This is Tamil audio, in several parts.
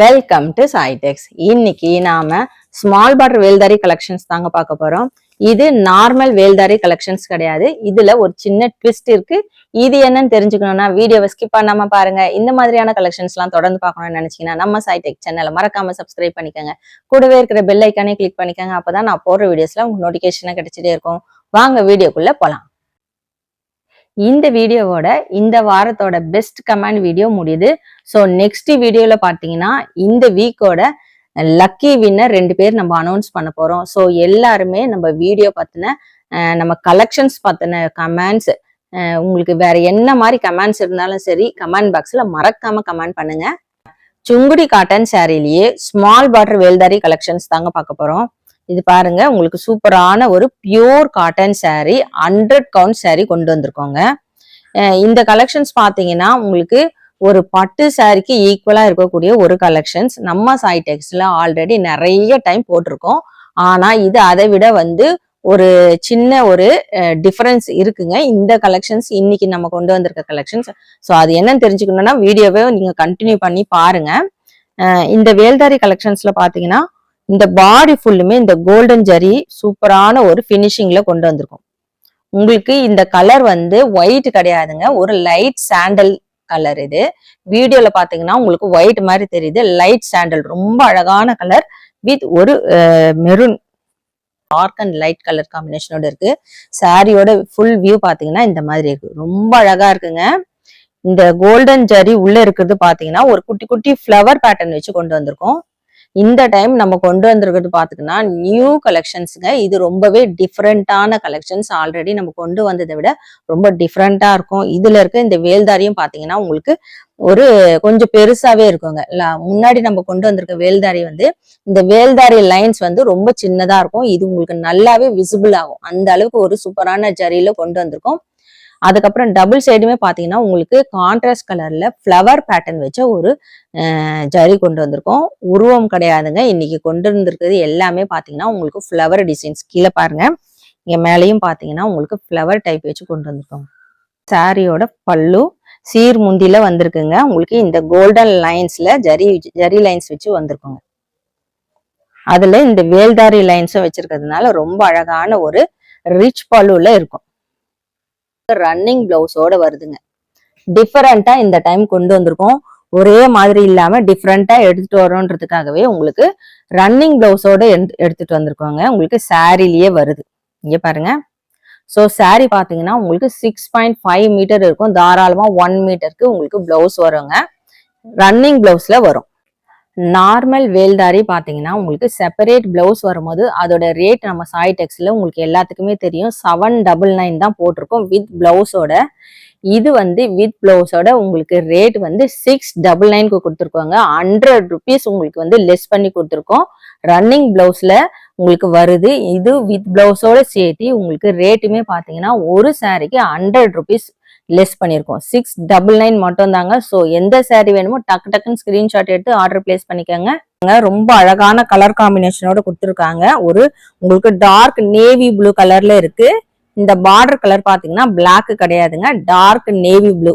வெல்கம் டு சாய்டெக்ஸ் இன்னைக்கு நாம ஸ்மால் பார்டர் வேல்தாரி கலெக்ஷன்ஸ் தாங்க பார்க்க போறோம். இது நார்மல் வேல்தாரி கலெக்ஷன்ஸ் கிடையாது. இதுல ஒரு சின்ன ட்விஸ்ட் இருக்கு. இது என்னன்னு தெரிஞ்சுக்கணும்னா வீடியோவை ஸ்கிப் பண்ணாம பாருங்க. இந்த மாதிரியான கலெக்ஷன்ஸ் எல்லாம் தொடர்ந்து பார்க்கணும்னு நினைச்சீங்கன்னா நம்ம சாய்டெக் சேனலை மறக்காம சப்ஸ்கிரைப் பண்ணிக்கோங்க. கூடவே இருக்கிற பெல் ஐக்கானே கிளிக் பண்ணிக்கோங்க. அப்பதான் நான் போடுற வீடியோஸ்ல உங்களுக்கு நோட்டிபிகேஷனா கிடைச்சிட்டே இருக்கும். வாங்க வீடியோக்குள்ள போலாம். இந்த வீடியோவோட இந்த வாரத்தோட பெஸ்ட் கமெண்ட் வீடியோ முடியுது. ஸோ நெக்ஸ்ட் வீடியோவில் பார்த்தீங்கன்னா இந்த வீக்கோட லக்கி வின்னர் ரெண்டு பேர் நம்ம அனௌன்ஸ் பண்ண போகிறோம் ஸோ எல்லாருமே நம்ம வீடியோ பார்த்தின நம்ம கலெக்ஷன்ஸ் பார்த்தின கமெண்ட்ஸ் உங்களுக்கு வேற என்ன மாதிரி கமெண்ட்ஸ் இருந்தாலும் சரி கமெண்ட் பாக்ஸில் மறக்காம கமெண்ட் பண்ணுங்க. சுங்குடி காட்டன் சாரிலேயே ஸ்மால் பார்டர் வேல்தாரி கலெக்ஷன்ஸ் தாங்க பார்க்க போகிறோம் இது பாருங்க உங்களுக்கு சூப்பரான ஒரு pure cotton saree hundred count saree கொண்டு வந்திருக்கோங்க. இந்த கலெக்ஷன்ஸ் பாத்தீங்கன்னா உங்களுக்கு ஒரு பட்டு சாரிக்கு ஈக்குவலா இருக்கக்கூடிய ஒரு கலெக்ஷன்ஸ் நம்ம சாய்டெக்ஸ்ல ஆல்ரெடி நிறைய டைம் போட்டிருக்கோம். ஆனா இது அதை விட வந்து ஒரு சின்ன ஒரு டிஃபரன்ஸ் இருக்குங்க. இந்த கலெக்ஷன்ஸ் இன்னைக்கு நம்ம கொண்டு வந்திருக்க கலெக்ஷன்ஸ் ஸோ அது என்னன்னு தெரிஞ்சுக்கணும்னா வீடியோவை நீங்க கண்டினியூ பண்ணி பாருங்க. இந்த வேல்தாரி கலெக்ஷன்ஸ்ல பாத்தீங்கன்னா இந்த பாடி ஃபுல்லுமே இந்த கோல்டன் ஜரி சூப்பரான ஒரு ஃபினிஷிங்ல கொண்டு வந்திருக்கும். உங்களுக்கு இந்த கலர் வந்து ஒயிட் கிடையாதுங்க. ஒரு லைட் சாண்டல் கலர் இது. வீடியோல பாத்தீங்கன்னா உங்களுக்கு ஒயிட் மாதிரி தெரியுது. லைட் சாண்டல் ரொம்ப அழகான கலர் வித் ஒரு maroon dark and light colour காம்பினேஷனோட இருக்கு. சாரியோட ஃபுல் வியூ பாத்தீங்கன்னா இந்த மாதிரி இருக்கு. ரொம்ப அழகா இருக்குங்க. இந்த கோல்டன் ஜரி உள்ள இருக்கிறது பாத்தீங்கன்னா ஒரு குட்டி குட்டி ஃப்ளவர் பேட்டர்ன் வச்சு கொண்டு வந்திருக்கோம். இந்த டைம் நம்ம கொண்டு வந்திருக்கிறது பாத்துக்கினா நியூ கலெக்ஷன்ஸுங்க இது ரொம்பவே டிஃப்ரெண்ட்டான கலெக்ஷன்ஸ் ஆல்ரெடி நம்ம கொண்டு வந்ததை விட ரொம்ப டிஃப்ரெண்ட்டாக இருக்கும். இதில் இருக்க இந்த வேல்தாரியும் பார்த்தீங்கன்னா உங்களுக்கு ஒரு கொஞ்சம் பெருசாவே இருக்குங்க. முன்னாடி நம்ம கொண்டு வந்திருக்க வேல்தாரி வந்து இந்த வேல்தாரி லைன்ஸ் வந்து ரொம்ப சின்னதா இருக்கும். இது உங்களுக்கு நல்லாவே விசிபிள் ஆகும். அந்த அளவுக்கு ஒரு சூப்பரான ஜரியில கொண்டு வந்திருக்கோம். அதுக்கப்புறம் டபுள் சைடுமே பார்த்தீங்கன்னா உங்களுக்கு கான்ட்ராஸ்ட் கலர்ல ஃப்ளவர் பேட்டர்ன் வச்ச ஒரு ஜரி கொண்டு வந்திருக்கோம். உருவம் கிடையாதுங்க. இன்னைக்கு கொண்டு வந்திருக்கிறது எல்லாமே பார்த்தீங்கன்னா உங்களுக்கு ஃப்ளவர் டிசைன்ஸ் கீழே பாருங்க. இங்கே மேலேயும் பார்த்தீங்கன்னா உங்களுக்கு ஃப்ளவர் டைப் வச்சு கொண்டு வந்திருக்கோம். சாரியோட பல்லு சீர் முந்தில வந்திருக்குங்க. உங்களுக்கு இந்த கோல்டன் லைன்ஸ்ல ஜரி ஜரி லைன்ஸ் வச்சு வந்திருக்குங்க. அதுல இந்த வேல்தாரி லைன்ஸும் வச்சிருக்கிறதுனால ரொம்ப அழகான ஒரு ரிச் பல்லுல இருக்கும். ரன்னிங் பிளவுஸோட வருதுங்க. டிஃபரெண்டா இந்த டைம் கொண்டு வந்திருக்கோம். ஒரே மாதிரி இல்லாம டிஃப்ரெண்டா எடுத்துட்டு வரோன்றதுக்காகவே உங்களுக்கு ரன்னிங் பிளவுஸோட எடுத்துட்டு வந்திருக்கோங்க. உங்களுக்கு சாரிலேயே வருது. இங்க பாருங்க. ஸோ சாரி பாத்தீங்கன்னா உங்களுக்கு சிக்ஸ் பாயிண்ட் ஃபைவ் மீட்டர் இருக்கும். தாராளமா ஒன் மீட்டருக்கு உங்களுக்கு பிளவுஸ் வருங்க. ரன்னிங் பிளவுஸ்ல வரும். நார்மல் வேல்தாரி பார்த்தீங்கன்னா உங்களுக்கு செப்பரேட் பிளவுஸ் வரும்போது அதோட ரேட் நம்ம சாய் டெக்ஸில் உங்களுக்கு எல்லாத்துக்குமே தெரியும். செவன் டபுள் நைன் தான் போட்டிருக்கோம் வித் பிளவுஸோட இது வந்து வித் பிளவுஸோட உங்களுக்கு ரேட் வந்து சிக்ஸ் டபுள் நைன்க்கு கொடுத்துருக்கோங்க. ஹண்ட்ரட் ருபீஸ் உங்களுக்கு வந்து லெஸ் பண்ணி கொடுத்துருக்கோம். ரன்னிங் பிளவுஸில் உங்களுக்கு வருது. இது வித் பிளவுஸோட சேர்த்து உங்களுக்கு ரேட்டுமே பார்த்தீங்கன்னா ஒரு சாரிக்கு ஹண்ட்ரட் ருபீஸ் லெஸ் பண்ணியிருக்கோம். சிக்ஸ் டபுள் நைன் மட்டும் தாங்க ஸோ எந்த சேரீ வேணுமோ டக்கு டக்குன்னு ஸ்கிரீன்ஷாட் எடுத்து ஆர்டர் பிளேஸ் பண்ணிக்கோங்க. ரொம்ப அழகான கலர் காம்பினேஷனோட கொடுத்துருக்காங்க. ஒரு உங்களுக்கு டார்க் நேவி ப்ளூ கலர்ல இருக்கு. இந்த பார்டர் கலர் பாத்தீங்கன்னா பிளாக் கிடையாதுங்க. டார்க் நேவி ப்ளூ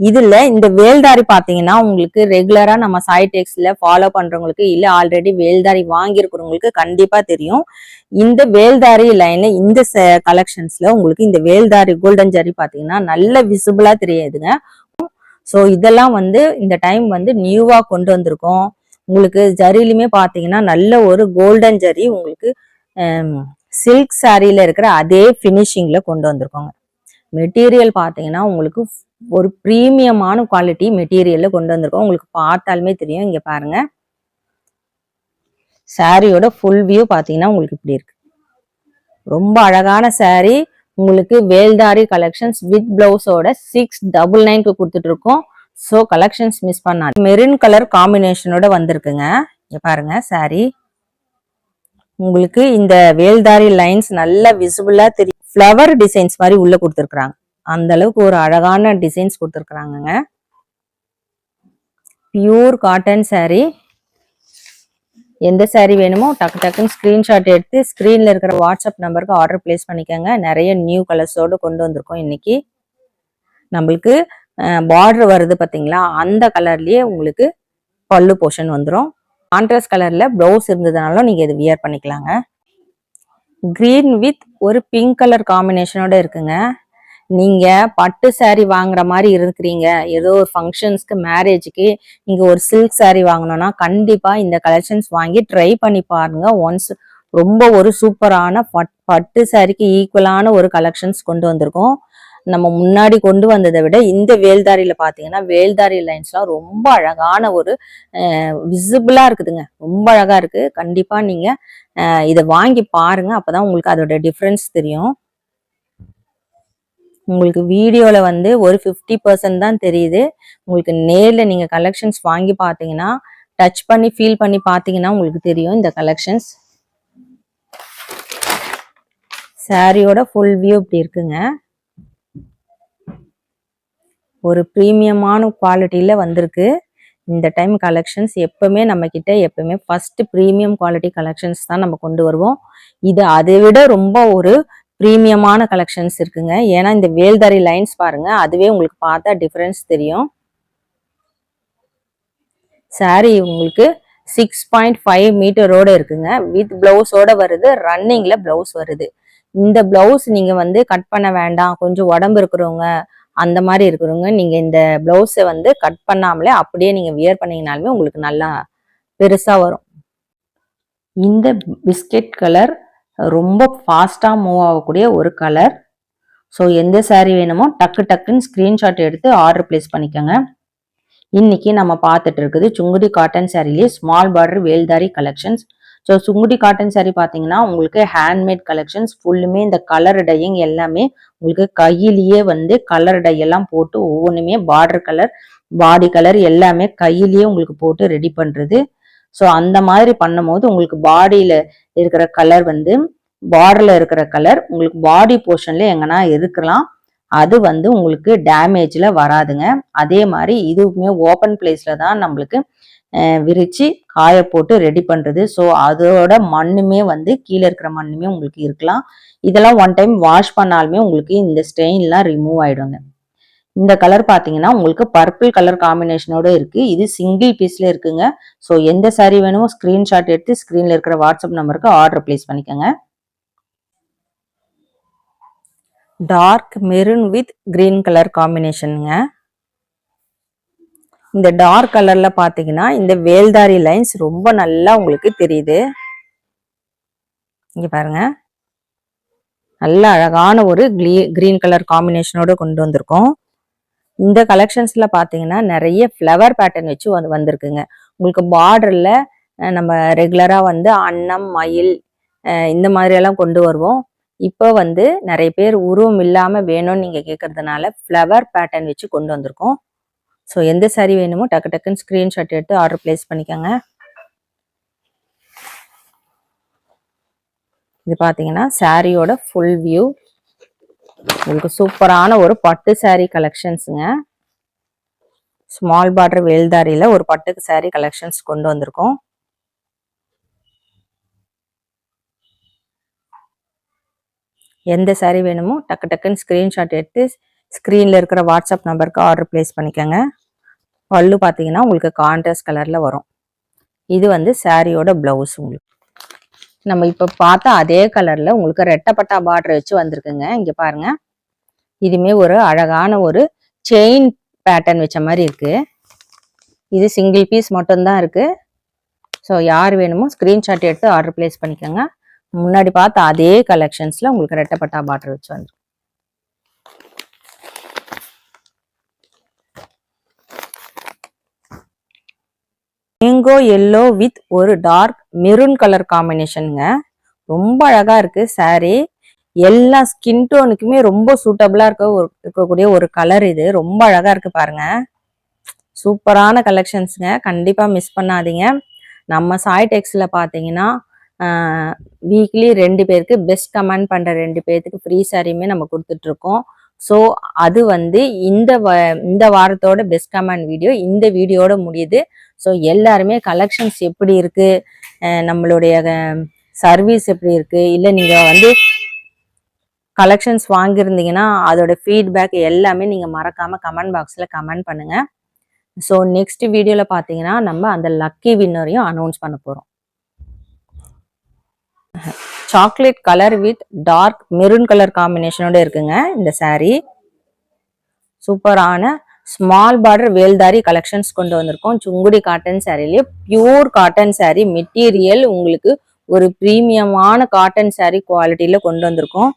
இதுல இந்த வேல்தாரி பாத்தீங்கன்னா உங்களுக்கு ரெகுலரா நம்ம சாய்டெக்ஸ்ல ஃபாலோ பண்றவங்களுக்கு இல்ல ஆல்ரெடி வேல்தாரி வாங்கியிருக்கிறவங்களுக்கு கண்டிப்பா தெரியும். இந்த வேல்தாரி லைன்ல இந்த கலெக்ஷன்ஸ்ல உங்களுக்கு இந்த வேல்தாரி கோல்டன் ஜரி பாத்தீங்கன்னா நல்ல விசிபிளா தெரியாதுங்க. ஸோ இதெல்லாம் வந்து இந்த டைம் வந்து நியூவா கொண்டு வந்திருக்கோம். உங்களுக்கு ஜரிலுமே பாத்தீங்கன்னா நல்ல ஒரு கோல்டன் ஜரி உங்களுக்கு சில்க் சாரியில இருக்கிற அதே ஃபினிஷிங்ல கொண்டு வந்திருக்கோங்க. மெட்டீரியல் பாத்தீங்கன்னா உங்களுக்கு ஒரு ப்ரீமியமான குவாலிட்டி மெட்டீரியல்ல கொண்டு வந்திருக்கோம். உங்களுக்கு பார்த்தாலுமே தெரியும். இங்க பாருங்க. சாரியோட ஃபுல் வியூ பாத்தீங்கன்னா உங்களுக்கு இப்படி இருக்கு. ரொம்ப அழகான சாரி உங்களுக்கு வேல்தாரி கலெக்ஷன்ஸ் வித் பிளவுஸோட சிக்ஸ் டபுள் நைன்க்கு கொடுத்துட்டு இருக்கோம் ஸோ கலெக்ஷன்ஸ் மிஸ் பண்ணாது மெரூன் கலர் காம்பினேஷனோட வந்திருக்குங்க. இங்கே பாருங்க சாரி உங்களுக்கு இந்த வேல்தாரி லைன்ஸ் நல்லா விசிபிளா தெரியும். ஃப்ளவர் டிசைன்ஸ் மாதிரி உள்ள கொடுத்துருக்குறாங்க. அந்த அளவுக்கு ஒரு அழகான டிசைன்ஸ் கொடுத்துருக்குறாங்கங்க. பியூர் காட்டன் சாரீ எந்த சாரீ வேணுமோ டக்கு டக்குன்னு ஸ்க்ரீன்ஷாட் எடுத்து ஸ்க்ரீனில் இருக்கிற வாட்ஸ்அப் நம்பருக்கு ஆர்டர் பிளேஸ் பண்ணிக்கோங்க. நிறைய நியூ கலர்ஸோடு கொண்டு வந்திருக்கோம் இன்னைக்கு. நம்மளுக்கு பார்டர் வருது பார்த்தீங்களா அந்த கலர்லேயே உங்களுக்கு பல்லு போர்ஷன் வந்துடும் கான்ட்ராஸ்ட் கலரில் ப்ளவுஸ் இருந்ததுனாலும் நீங்கள் இது வியர் பண்ணிக்கலாங்க. க்ரீன் வித் ஒரு பிங்க் கலர் காம்பினேஷனோட இருக்குங்க. நீங்க பட்டு சாரி வாங்குற மாதிரி இருக்கிறீங்க. ஏதோ ஒரு ஃபங்க்ஷன்ஸ்க்கு மேரேஜுக்கு நீங்க ஒரு சில்க் சாரி வாங்கணும்னா கண்டிப்பா இந்த கலெக்ஷன்ஸ் வாங்கி ட்ரை பண்ணி பாருங்க. ஒன்ஸ் ரொம்ப ஒரு சூப்பரான பட் பட்டு சாரிக்கு ஈக்குவலான ஒரு கலெக்ஷன்ஸ் கொண்டு வந்திருக்கோம். நம்ம முன்னாடி கொண்டு வந்ததை விட இந்த வேல்தாரியில பாத்தீங்கன்னா வேல்தாரி லைன்ஸ்லாம் ரொம்ப அழகான ஒரு விசிபிளா இருக்குதுங்க. ரொம்ப அழகா இருக்கு. கண்டிப்பா நீங்க இதை வாங்கி பாருங்க. அப்பதான் உங்களுக்கு அதோட டிஃப்ரென்ஸ் தெரியும். உங்களுக்கு வீடியோவில் வந்து ஒரு ஃபிஃப்டி பர்சன்ட் தான் தெரியுது. உங்களுக்கு நேரில் நீங்கள் கலெக்ஷன்ஸ் வாங்கி பார்த்தீங்கன்னா டச் பண்ணி ஃபீல் பண்ணி பார்த்தீங்கன்னா உங்களுக்கு தெரியும் இந்த கலெக்ஷன்ஸ் சாரியோட ஃபுல் வியூ இப்படி இருக்குங்க. ஒரு ப்ரீமியமான குவாலிட்டியில் வந்திருக்கு. இந்த டைம் கலெக்ஷன்ஸ் எப்பவுமே நம்ம கிட்ட எப்பவுமே ஃபர்ஸ்ட் ப்ரீமியம் குவாலிட்டி கலெக்ஷன்ஸ் தான் நம்ம கொண்டு வருவோம். இது அதை விட ரொம்ப ஒரு ப்ரீமியமான கலெக்ஷன்ஸ் இருக்குங்க. ஏன்னா இந்த வேல்தாரி லைன்ஸ் பாருங்க அதுவே உங்களுக்கு பார்த்தா டிஃப்ரென்ஸ் தெரியும். சாரி உங்களுக்கு சிக்ஸ் பாயிண்ட் ஃபைவ் மீட்டரோட இருக்குங்க. வித் பிளவுஸோட வருது ரன்னிங்ல பிளவுஸ் வருது. இந்த பிளவுஸ் நீங்க வந்து கட் பண்ண வேண்டாம். கொஞ்சம் உடம்பு இருக்கிறவங்க அந்த மாதிரி இருக்கிறவங்க நீங்க இந்த பிளவுஸை வந்து கட் பண்ணாமலே அப்படியே நீங்க வியர் பண்ணீங்கனாலுமே உங்களுக்கு நல்லா பெருசா வரும். இந்த பிஸ்கெட் கலர் ரொம்ப ஃபாஸ்ட்டாக மூவ் ஆகக்கூடிய ஒரு கலர் ஸோ எந்த சாரீ வேணுமோ டக்கு டக்குன்னு ஸ்க்ரீன்ஷாட் எடுத்து ஆர்டர் பிளேஸ் பண்ணிக்கோங்க. இன்னைக்கு நம்ம பார்த்துட்டு இருக்குது Sungudi cotton சாரிலேயே small border Veldhari collections so Sungudi cotton saree பார்த்தீங்கன்னா உங்களுக்கு ஹேண்ட்மேட் கலெக்ஷன்ஸ் ஃபுல்லுமே இந்த கலர் டையிங் எல்லாமே உங்களுக்கு கையிலேயே வந்து கலர் டை எல்லாம் போட்டு ஒவ்வொன்றுமே பார்டர் கலர் பாடி கலர் எல்லாமே கையிலேயே உங்களுக்கு போட்டு ரெடி பண்ணுறது ஸோ அந்த மாதிரி பண்ணும்போது உங்களுக்கு பாடியில இருக்கிற கலர் வந்து பார்டர்ல இருக்கிற கலர் உங்களுக்கு பாடி போர்ஷன்ல எங்கன்னா இருக்கலாம் அது வந்து உங்களுக்கு டேமேஜில் வராதுங்க. அதே மாதிரி இதுவுமே ஓப்பன் பிளேஸில் தான் நம்மளுக்கு விரித்து காய போட்டு ரெடி பண்ணுறது ஸோ அதோட மண்ணுமே வந்து கீழே இருக்கிற மண்ணுமே உங்களுக்கு இருக்கலாம். இதெல்லாம் ஒன் டைம் வாஷ் பண்ணாலுமே உங்களுக்கு இந்த ஸ்டெயின்லாம் ரிமூவ் ஆகிடுங்க இந்த கலர் பார்த்தீங்கன்னா உங்களுக்கு பர்பிள் கலர் காம்பினேஷனோட இருக்கு. இது சிங்கிள் பீஸ்ல இருக்குங்க. ஸோ எந்த சாரீ வேணுமோ ஸ்கிரீன்ஷாட் எடுத்து ஸ்கிரீன்ல இருக்கிற வாட்ஸ்அப் நம்பருக்கு ஆர்டர் பிளேஸ் பண்ணிக்கோங்க. Dark maroon with green colour காம்பினேஷனுங்க இந்த டார்க் கலர்ல பாத்தீங்கன்னா இந்த வேல்தாரி லைன்ஸ் ரொம்ப நல்லா உங்களுக்கு தெரியுது. இங்க பாருங்க. நல்ல அழகான ஒரு கிரீன் கலர் காம்பினேஷனோட கொண்டு வந்திருக்கோம். இந்த கலெக்ஷன்ஸ்ல பார்த்தீங்கன்னா நிறைய ஃப்ளவர் பேட்டர்ன் வச்சு வந்து வந்திருக்குங்க. உங்களுக்கு பார்டர்ல நம்ம ரெகுலரா வந்து அன்னம் மயில் இந்த மாதிரியெல்லாம் கொண்டு வருவோம். இப்போ வந்து நிறைய பேர் உருவம் இல்லாமல் வேணும்னு நீங்கள் கேட்கறதுனால ஃப்ளவர் பேட்டர்ன் வச்சு கொண்டு வந்திருக்கோம். ஸோ எந்த சாரி வேணுமோ டக்கு டக்குன்னு ஸ்க்ரீன்ஷாட் எடுத்து ஆர்டர் பிளேஸ் பண்ணிக்கோங்க. இது பார்த்தீங்கன்னா சாரியோட ஃபுல் வியூ உங்களுக்கு சூப்பரான ஒரு பட்டு சேரீ கலெக்ஷன்ஸுங்க ஸ்மால் பார்டர் வேல்தாரியில் ஒரு பட்டு சேரீ கலெக்ஷன்ஸ் கொண்டு வந்திருக்கோம். எந்த saree வேணுமோ டக்கு டக்குன்னு ஸ்க்ரீன்ஷாட் எடுத்து ஸ்க்ரீனில் இருக்கிற வாட்ஸ்அப் நம்பருக்கு ஆர்டர் பிளேஸ் பண்ணிக்கோங்க. பல்லு பார்த்தீங்கன்னா உங்களுக்கு கான்ட்ராஸ்ட் கலரில் வரும். இது வந்து சாரியோட ப்ளவுஸ் உங்களுக்கு. நம்ம இப்போ பார்த்தா அதே கலரில் உங்களுக்கு ரெட்டப்பட்டா பார்டர் வச்சு வந்திருக்குங்க. இங்கே பாருங்க. இதுமே ஒரு அழகான ஒரு செயின் பேட்டர்ன் வச்ச மாதிரி இருக்கு. இது சிங்கிள் பீஸ் மட்டும்தான் இருக்கு. ஸோ யார் வேணுமோ ஸ்க்ரீன்ஷாட் எடுத்து ஆர்டர் பிளேஸ் பண்ணிக்கோங்க. முன்னாடி பார்த்த அதே கலெக்ஷன்ஸில் உங்களுக்கு ரெட்டப்பட்டா பார்டர் வச்சு வந்துருக்கு. மேங்கோ எல்லோ வித் ஒரு டார்க் மெரூன் கலர் காம்பினேஷனுங்க ரொம்ப அழகா இருக்கு சாரீ எல்லா ஸ்கின் டோனுக்குமே ரொம்ப சூட்டபிளா இருக்க ஒரு இருக்கக்கூடிய ஒரு கலர் இது. ரொம்ப அழகா இருக்கு பாருங்க. சூப்பரான கலெக்ஷன்ஸுங்க கண்டிப்பா மிஸ் பண்ணாதீங்க. நம்ம சாய் டெக்ஸ்ல பாத்தீங்கன்னா வீக்லி ரெண்டு பேருக்கு பெஸ்ட் கமெண்ட் பண்ற ரெண்டு பேர்த்துக்கு ஃப்ரீ சாரியுமே நம்ம கொடுத்துட்டு இருக்கோம். ஸோ அது வந்து இந்த வ- இந்த வாரத்தோட பெஸ்ட் கமெண்ட் வீடியோ இந்த வீடியோட முடியுது. ஸோ எல்லாருமே கலெக்ஷன்ஸ் எப்படி இருக்குது நம்மளுடைய சர்வீஸ் எப்படி இருக்குது இல்லை நீங்கள் வந்து கலெக்ஷன்ஸ் வாங்கியிருந்தீங்கன்னா அதோட ஃபீட்பேக் எல்லாமே நீங்கள் மறக்காமல் கமெண்ட் பாக்ஸில் கமெண்ட் பண்ணுங்கள் ஸோ நெக்ஸ்ட் வீடியோவில் பார்த்தீங்கன்னா நம்ம அந்த லக்கி வின்னரையும் அனௌன்ஸ் பண்ண போகிறோம் chocolate colour with dark maroon colour காம்பினேஷனோட இருக்குங்க இந்த saree. சூப்பரான ஸ்மால் பார்டர் வேல்தாரி கலெக்ஷன்ஸ் கொண்டு வந்திருக்கோம். சுங்குடி காட்டன் சாரிலேயே பியூர் காட்டன் saree மெட்டீரியல் உங்களுக்கு ஒரு ப்ரீமியமான காட்டன் saree குவாலிட்டியில கொண்டு வந்திருக்கோம்.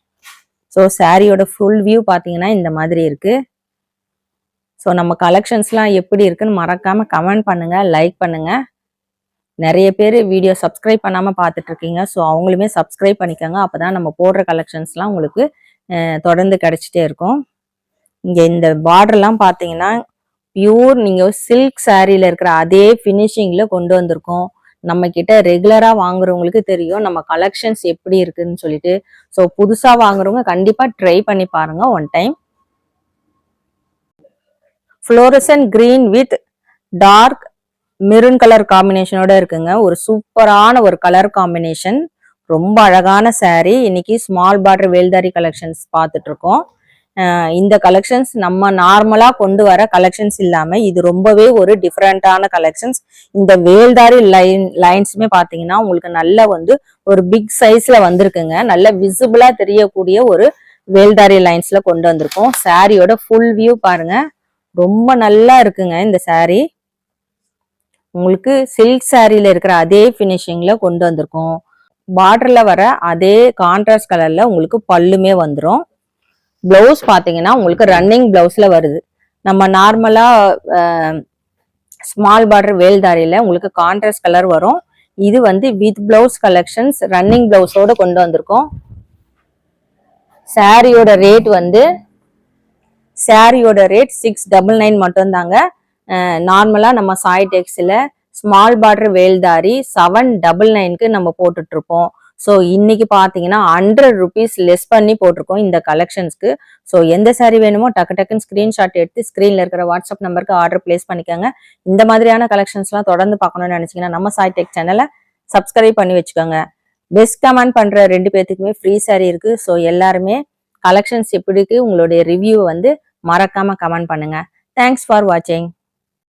ஸோ சாரியோட ஃபுல் வியூ பார்த்தீங்கன்னா இந்த மாதிரி இருக்கு. ஸோ நம்ம கலெக்ஷன்ஸ்லாம் எப்படி இருக்குன்னு மறக்காம கமெண்ட் பண்ணுங்க லைக் பண்ணுங்க. நிறைய பேர் வீடியோ சப்ஸ்கிரைப் பண்ணாமல் பார்த்துட்டு இருக்கீங்க ஸோ அவங்களுமே சப்ஸ்கிரைப் பண்ணிக்கோங்க. அப்பதான் நம்ம போடுற கலெக்ஷன்ஸ்லாம் உங்களுக்கு தொடர்ந்து கிடச்சிட்டே இருக்கும். இங்கே இந்த பார்டர்லாம் பார்த்தீங்கன்னா பியூர் நீங்கள் சில்க் சாரியில் இருக்கிற அதே ஃபினிஷிங்கில் கொண்டு வந்திருக்கோம். நம்ம கிட்ட வாங்குறவங்களுக்கு தெரியும் நம்ம கலெக்ஷன்ஸ் எப்படி இருக்குன்னு சொல்லிட்டு. ஸோ புதுசாக வாங்குறவங்க கண்டிப்பாக ட்ரை பண்ணி பாருங்க one time fluorescent green with dark maroon colour காம்பினேஷனோட இருக்குங்க. ஒரு சூப்பரான ஒரு கலர் காம்பினேஷன் ரொம்ப அழகான saree. இன்னைக்கு ஸ்மால் பார்டர் வேல்தாரி கலெக்ஷன்ஸ் பார்த்துட்டு இருக்கோம் இந்த கலெக்ஷன்ஸ் நம்ம நார்மலா கொண்டு வர கலெக்ஷன்ஸ் இல்லாம இது ரொம்பவே ஒரு டிஃப்ரெண்டான கலெக்ஷன்ஸ் இந்த வேல்தாரி லைன் லைன்ஸுமே பாத்தீங்கன்னா உங்களுக்கு நல்ல வந்து ஒரு பிக் சைஸ்ல வந்திருக்குங்க. நல்ல விசிபிளா தெரியக்கூடிய ஒரு வேல்தாரி லைன்ஸ்ல கொண்டு வந்திருக்கோம். சாரியோட ஃபுல் வியூ பாருங்க. ரொம்ப நல்லா இருக்குங்க இந்த saree. உங்களுக்கு சில்க் சாரியில் இருக்கிற அதே ஃபினிஷிங்கில் கொண்டு வந்திருக்கோம். பார்டரில் வர அதே கான்ட்ராஸ்ட் கலரில் உங்களுக்கு பல்லுமே வந்துடும் ப்ளவுஸ் பார்த்தீங்கன்னா உங்களுக்கு ரன்னிங் ப்ளவுஸில் வருது. நம்ம நார்மலாக ஸ்மால் பார்டர் வேல்தாரியில் உங்களுக்கு கான்ட்ராஸ்ட் கலர் வரும். இது வந்து வித் ப்ளவுஸ் கலெக்ஷன்ஸ் ரன்னிங் ப்ளவுஸோடு கொண்டு வந்திருக்கோம். சாரியோட ரேட் வந்து சாரியோட ரேட் சிக்ஸ் டபுள் நைன் மட்டும்தாங்க. நார்மலாக நம்ம Sai டெக்ஸில் small border Veldhari seven double நைனுக்கு நம்ம போட்டுட்ருப்போம். ஸோ இன்னைக்கு பார்த்தீங்கன்னா ஹண்ட்ரட் ருபீஸ் லெஸ் பண்ணி போட்டிருக்கோம் இந்த கலெக்ஷன்ஸ்க்கு ஸோ எந்த சாரீ வேணுமோ டக்கு டக்குன்னு ஸ்க்ரீன்ஷாட் எடுத்து ஸ்க்ரீனில் இருக்கிற வாட்ஸ்அப் நம்பருக்கு ஆர்டர் பிளேஸ் பண்ணிக்கோங்க. இந்த மாதிரியான கலெக்ஷன்ஸ்லாம் தொடர்ந்து பார்க்கணும்னு நினச்சிங்கன்னா நம்ம சாய் டெக் சேனலை சப்ஸ்கிரைப் பண்ணி வச்சுக்கோங்க. பெஸ்ட் கமெண்ட் பண்ணுற ரெண்டு பேர்த்துக்குமே ஃப்ரீ சாரீ இருக்குது ஸோ எல்லாருமே கலெக்ஷன்ஸ் எப்படி இருக்கு உங்களுடைய ரிவ்யூ வந்து மறக்காமல் கமெண்ட் பண்ணுங்கள் தேங்க்ஸ் ஃபார் வாட்சிங்